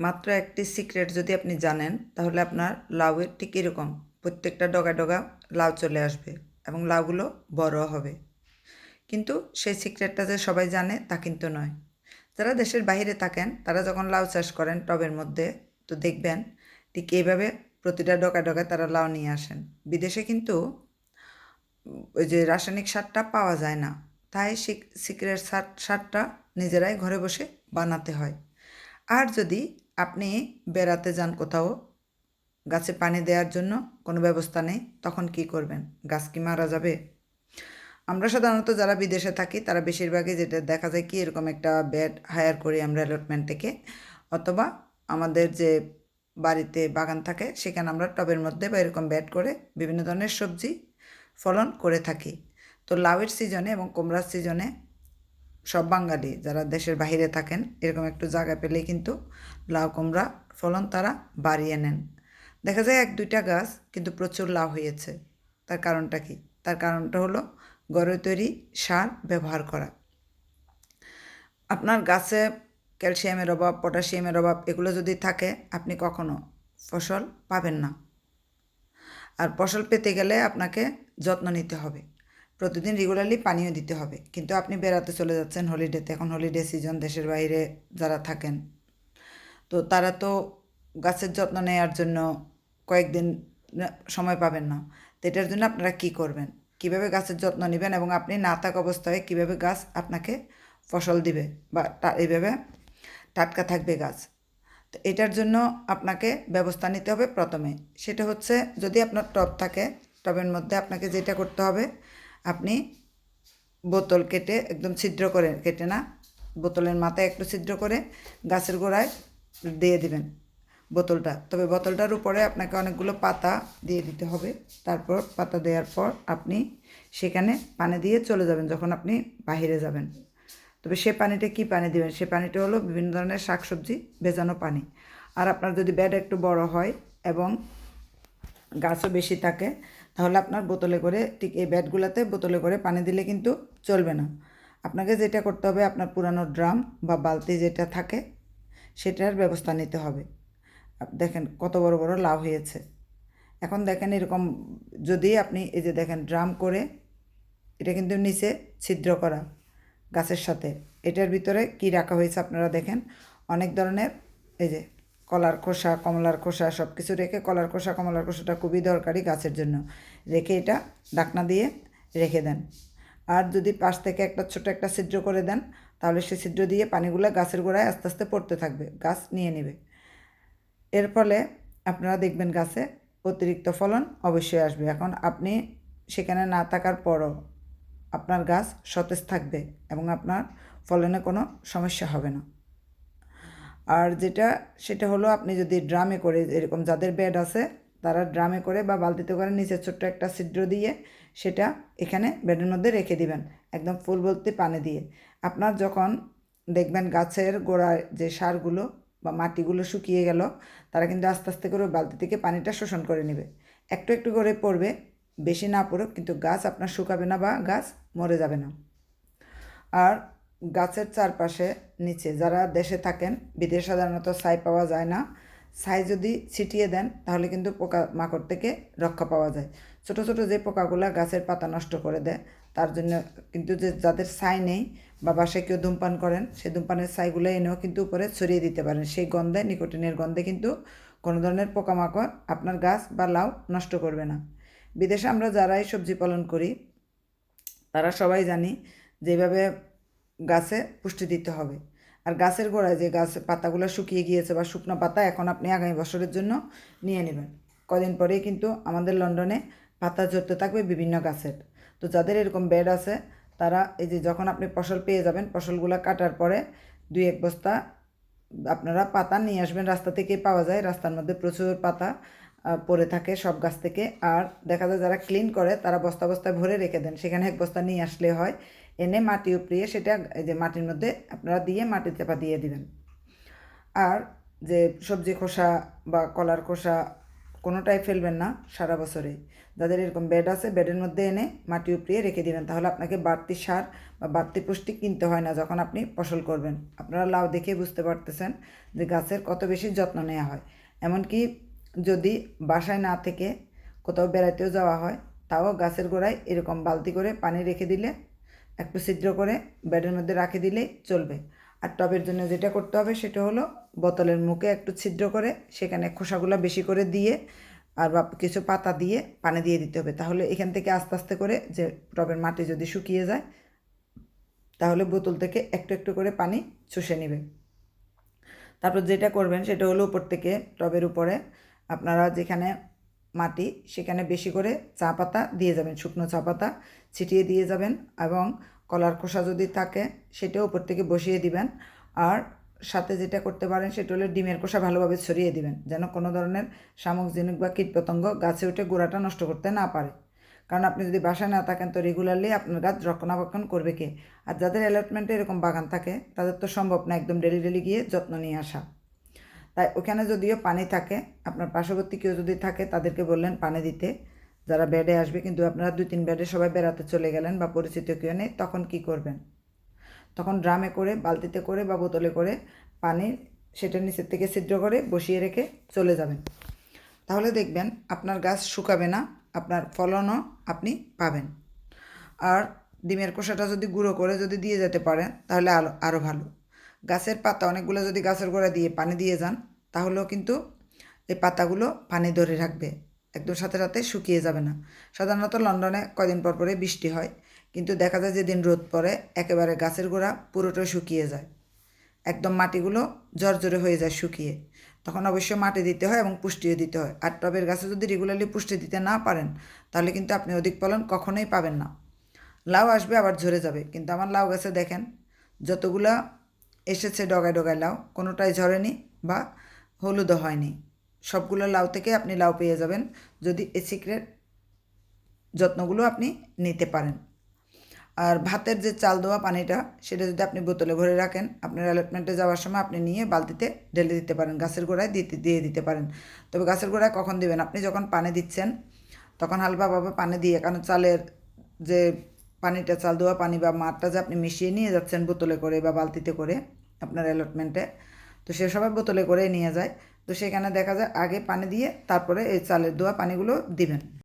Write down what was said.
মাত্র একটি সিক্রেট যদি আপনি জানেন, তাহলে আপনার লাউয়ের ঠিক এরকম। প্রত্যেকটা ডগা ডগা লাউ চলে আসবে এবং লাউগুলো বড় হবে। কিন্তু সেই সিক্রেটটা যে সবাই জানে, তা কিন্তু নয়। যারা দেশের বাইরে থাকেন, তারা যখন লাউ চাষ করেন টবের মধ্যে, তো দেখবেন ঠিক এইভাবে প্রতিটা ডগা ডগায় তারা লাউ নিয়ে আসেন। বিদেশে কিন্তু ওই যে রাসায়নিক সারটা পাওয়া যায় না। তাই সিক্রেট সার, সারটা নিজেরাই ঘরে বসে বানাতে হয়। আর যদি আপনি বেড়াতে যান কোথাও, গাছে পানি দেওয়ার জন্য কোনো ব্যবস্থা নেই, তখন কি করবেন? গাছ কি মারা যাবে? আমরা সাধারণত যারা বিদেশে থাকি, তারা বেশিরভাগই যেটা দেখা যায় কি, এরকম একটা বেড হায়ার করি আমরা অ্যালটমেন্ট থেকে, অথবা আমাদের যে বাড়িতে বাগান থাকে, সেখানে আমরা টবের মধ্যে বা এরকম বেড করে বিভিন্ন ধরনের সবজি ফলন করে থাকি। তো লাউয়ের সিজনে এবং কুমড়ার সিজনে সব বাঙালি যারা দেশের বাইরে থাকেন, এরকম একটু জায়গা পেলেই কিন্তু লাউ, কুমড়া, ফলন তারা বাড়িয়ে নেন। দেখা যায় এক, দুইটা গাছ কিন্তু প্রচুর লাউ হয়েছে। তার কারণটা কি? তার কারণটা হলো ঘরে তৈরি সার ব্যবহার করা। আপনার গাছে ক্যালসিয়ামের অভাব, পটাশিয়ামের অভাব, এগুলো যদি থাকে, আপনি কখনো ফসল পাবেন না। আর ফসল পেতে গেলে আপনাকে যত্ন নিতে হবে। প্রতিদিন রেগুলারলি পানিও দিতে হবে। কিন্তু আপনি বেড়াতে চলে যাচ্ছেন হলিডেতে এখন হলিডে সিজন দেশের বাইরে যারা থাকেন, তো তারা তো গাছের যত্ন নেওয়ার জন্য কয়েকদিন সময় পাবেন না। তো এটার জন্য আপনারা কী করবেন? কীভাবে গাছের যত্ন নেবেন এবং আপনি না থাকা অবস্থায় কীভাবে গাছ আপনাকে ফসল দিবে বা এইভাবে টাটকা থাকবে গাছ? তো এটার জন্য আপনাকে ব্যবস্থা নিতে হবে প্রথমে। সেটা হচ্ছে যদি আপনার টব থাকে, টবের মধ্যে আপনাকে যেটা করতে হবে আপনি বোতল কেটে একদম ছিদ্র করে, কেটে না, বোতলের মাথায় একটু ছিদ্র করে গাছের গোড়ায় দিয়ে দিবেন বোতলটা। তবে বোতলটার উপরে আপনাকে অনেকগুলো পাতা দিয়ে দিতে হবে। তারপর পাতা দেওয়ার পর আপনি সেখানে পানি দিয়ে চলে যাবেন যখন আপনি বাহিরে যাবেন। তবে সে পানিটা কি পানি দিবেন? সে পানিটা হলো বিভিন্ন ধরনের শাকসবজি, ভেজানো পানি। আর আপনার যদি ব্যাড একটু বড় হয় এবং গাছও বেশি থাকে তাহলে আপনার বোতলে করে ঠিক এই ব্যাটগুলোতে বোতলে করে পানি দিলে কিন্তু চলবে না। আপনাকে যেটা করতে হবে, আপনার পুরানো ড্রাম বা বালতি যেটা থাকে, সেটার ব্যবস্থা নিতে হবে। দেখেন কত বড় বড় লাভ হয়েছে। এখন দেখেন এরকম যদি আপনি এই যে দেখেন ড্রাম করে এটা কিন্তু নিচে ছিদ্র করা গাছের সাথে। এটার ভিতরে কি রাখা হয়েছে আপনারা দেখেন? অনেক ধরনের এই যে কলার খোসা, কমলার খোসা সব কিছু রেখে কলার খোসা, কমলার খোসাটা খুবই দরকারি গাছের জন্য। রেখে এটা ডাকনা দিয়ে রেখে দেন। আর যদি পাশ থেকে একটা ছোট একটা ছিদ্র করে দেন, তাহলে সে ছিদ্র দিয়ে পানিগুলো গাছের গোড়ায় আস্তে আস্তে পড়তে থাকবে, গাছ নিয়ে নেবে। এর ফলে আপনারা দেখবেন গাছে অতিরিক্ত ফলন অবশ্যই আসবে। এখন আপনি সেখানে না থাকার পরও আপনার গাছ সতেজ থাকবে এবং আপনার ফলনে কোনো সমস্যা হবে না। আর যেটা, সেটা হলো আপনি যদি ড্রামে করে, এরকম যাদের বেড আছে, তারা ড্রামে করে বা বালতিতে করে নিচে ছোট্ট একটা ছিদ্র দিয়ে সেটা এখানে বেডের মধ্যে রেখে দিবেন, একদম ফুল বলতে পানি দিয়ে। আপনার যখন দেখবেন গাছের গোড়ায় যে সারগুলো বা মাটিগুলো শুকিয়ে গেল, তারা কিন্তু আস্তে আস্তে করে বালতি থেকে পানিটা শোষণ করে নেবে। একটু একটু করে পড়বে, বেশি না পড়ুক, কিন্তু গাছ আপনার শুকাবে না বা গাছ মরে যাবে না। আর গাছের চারপাশে নিচে, যারা দেশে থাকেন, বিদেশে সাধারণত ছাই পাওয়া যায় না। ছাই যদি ছিটিয়ে দেন, তাহলে কিন্তু পোকা মাকড় থেকে রক্ষা পাওয়া যায়। ছোট ছোট যে পোকাগুলো গাছের পাতা নষ্ট করে দেয়, তার জন্য কিন্তু যে যাদের ছাই নেই বা বাসায় কেউ ধূমপান করেন, সেই ধূমপানের ছাইগুলো এনেও কিন্তু উপরে ছড়িয়ে দিতে পারেন। সেই গন্ধে, নিকোটিনের গন্ধে কিন্তু কোনো ধরনের পোকামাকড় আপনার গাছ বা লাউ নষ্ট করবে না। বিদেশে আমরা যারাই সবজি পালন করি, তারা সবাই জানি, যেভাবে গাছে পুষ্টি দিতে হবে। আর গাছের গোড়ায় যে গাছ পাতাগুলো শুকিয়ে গিয়েছে বা শুকনো পাতা এখন আপনি আগামী বছরের জন্য নিয়ে নেবেন। কদিন পরেই কিন্তু আমাদের লন্ডনে পাতা ঝরতে থাকবে বিভিন্ন গাছের। তো যাদের এরকম বেড আছে, তারা এই যে যখন আপনি ফসল পেয়ে যাবেন, ফসলগুলো কাটার পরে দুই এক বস্তা আপনারা পাতা নিয়ে আসবেন। রাস্তা থেকে পাওয়া যায়, রাস্তার মধ্যে প্রচুর পাতা পড়ে থাকে সব গাছ থেকে। আর দেখা যায় যারা ক্লিন করে, তারা বস্তা বস্তায় ভরে রেখে দেন। সেখানে এক বস্তা নিয়ে আসলে হয়। এনে মাটি উপড়িয়ে সেটা যে মাটির মধ্যে আপনারা দিয়ে মাটির চাপা দিয়ে দিবেন। আর যে সবজি খোসা বা কলার খোসা কোনোটাই ফেলবেন না সারা বছরে। যাদের এরকম বেড আছে বেডের মধ্যে এনে মাটি উপড়িয়ে রেখে দিবেন। তাহলে আপনাকে বাড়তি সার বা বাড়তি পুষ্টি কিনতে হয় না যখন আপনি ফসল করবেন। আপনারা লাউ দেখে বুঝতে পারতেছেন যে গাছের কত বেশি যত্ন নেওয়া হয়। এমনকি যদি বাসায় না থেকে কোথাও বেড়াতেও যাওয়া হয়, তাও গাছের গোড়ায় এরকম বালতি করে পানি রেখে দিলে একটু ছিদ্র করে বেডের মধ্যে রাখে দিলেই চলবে। আর টবের জন্য যেটা করতে হবে সেটা হলো বোতলের মুখে একটু ছিদ্র করে সেখানে খোসাগুলো বেশি করে দিয়ে আর বা কিছু পাতা দিয়ে পানি দিয়ে দিতে হবে। তাহলে এখান থেকে আস্তে আস্তে করে যে টবের মাটি যদি শুকিয়ে যায়, তাহলে বোতল থেকে একটু একটু করে পানি চুষে নেবে। তারপর যেটা করবেন সেটা হলো উপর থেকে টবের উপরে আপনারা যেখানে মাটি, সেখানে বেশি করে চা পাতা দিয়ে যাবেন, শুকনো চা পাতা ছিটিয়ে দিয়ে যাবেন এবং কলার খোসা যদি থাকে সেটাও উপর থেকে বসিয়ে দিবেন। আর সাথে যেটা করতে পারেন সেটা হলো ডিমের খোসা ভালোভাবে ছড়িয়ে দিবেন, যেন কোনো ধরনের শামুক জিনুক বা কীটপতঙ্গ গাছে উঠে গোড়াটা নষ্ট করতে না পারে। কারণ আপনি যদি বাসায় না থাকেন তো রেগুলারলি আপনার গাছ রক্ষণাবেক্ষণ করবে কে? আর যাদের অ্যালটমেন্টে এরকম বাগান থাকে, তাদের তো সম্ভব না একদম ডেলি ডেলি গিয়ে যত্ন নিয়ে আসা। তাই ওখানে যদিও পানি থাকে, আপনার পার্শ্ববর্তী কেউ যদি থাকে তাদেরকে বললেন পানি দিতে। যারা বেডে আসবে কিন্তু আপনারা দুই তিন বেডে সবাই বেড়াতে চলে গেলেন বা পরিচিত কেউ নেই, তখন কি করবেন? তখন ড্রামে করে, বালতিতে করে বা বোতলে করে পানি সেটা নিচের থেকে ছিদ্র করে বসিয়ে রেখে চলে যাবেন। তাহলে দেখবেন আপনার গাছ শুকাবে না, আপনার ফলনও আপনি পাবেন। আর ডিমের খোসাটা যদি গুঁড়ো করে যদি দিয়ে যেতে পারেন তাহলে আরও ভালো। গাছের পাতা অনেকগুলো যদি গাছের গোড়া দিয়ে পানি দিয়ে যান, তাহলেও কিন্তু এই পাতাগুলো পানি ধরে রাখবে। একদম সাথে সাথে শুকিয়ে যাবে না। সাধারণত লন্ডনে কদিন পর পরে বৃষ্টি হয়, কিন্তু দেখা যায় যেদিন রোদ পড়ে, একেবারে গাছের গোড়া পুরোটাই শুকিয়ে যায়। একদম মাটিগুলো জর্জরে হয়ে যায় শুকিয়ে। তখন অবশ্যই মাটি দিতে হয় এবং পুষ্টিও দিতে হয়। আর টবের গাছে যদি রেগুলারলি পুষ্টি দিতে না পারেন, তাহলে কিন্তু আপনি অধিক ফলন কখনোই পাবেন না। লাউ আসবে আবার ঝরে যাবে, কিন্তু আমার লাউ গাছে দেখেন, যতগুলা এসেছে ডগায় ডগায় লাউ, কোনোটাই ঝরেনি বা হলুদও হয়নি। সবগুলো লাউ থেকে আপনি লাউ পেয়ে যাবেন, যদি এই সিক্রেট যত্নগুলো আপনি নিতে পারেন। আর ভাতের যে চাল দেওয়া পানিটা, সেটা যদি আপনি বোতলে ভরে রাখেন, আপনার অ্যালটমেন্টে যাওয়ার সময় আপনি নিয়ে বালতিতে ঢেলে দিতে পারেন, গাছের গোড়ায় দিতে, দিয়ে দিতে পারেন। তবে গাছের গোড়ায় কখন দিবেন? আপনি যখন পানি দিচ্ছেন, তখন হালকাভাবে পানি দিয়ে, কারণ চালের যে পানিটা, চাল দেওয়া পানি বা মাঠটা যে আপনি মিশিয়ে নিয়ে যাচ্ছেন বোতলে করে বা বালতিতে করে আপনার অ্যালটমেন্টে তো সে সবাই বোতলে করে নিয়ে যায়। তো সেখানে দেখা যায় আগে পানি দিয়ে তারপরে এই চালের দেওয়া পানিগুলো দিবেন।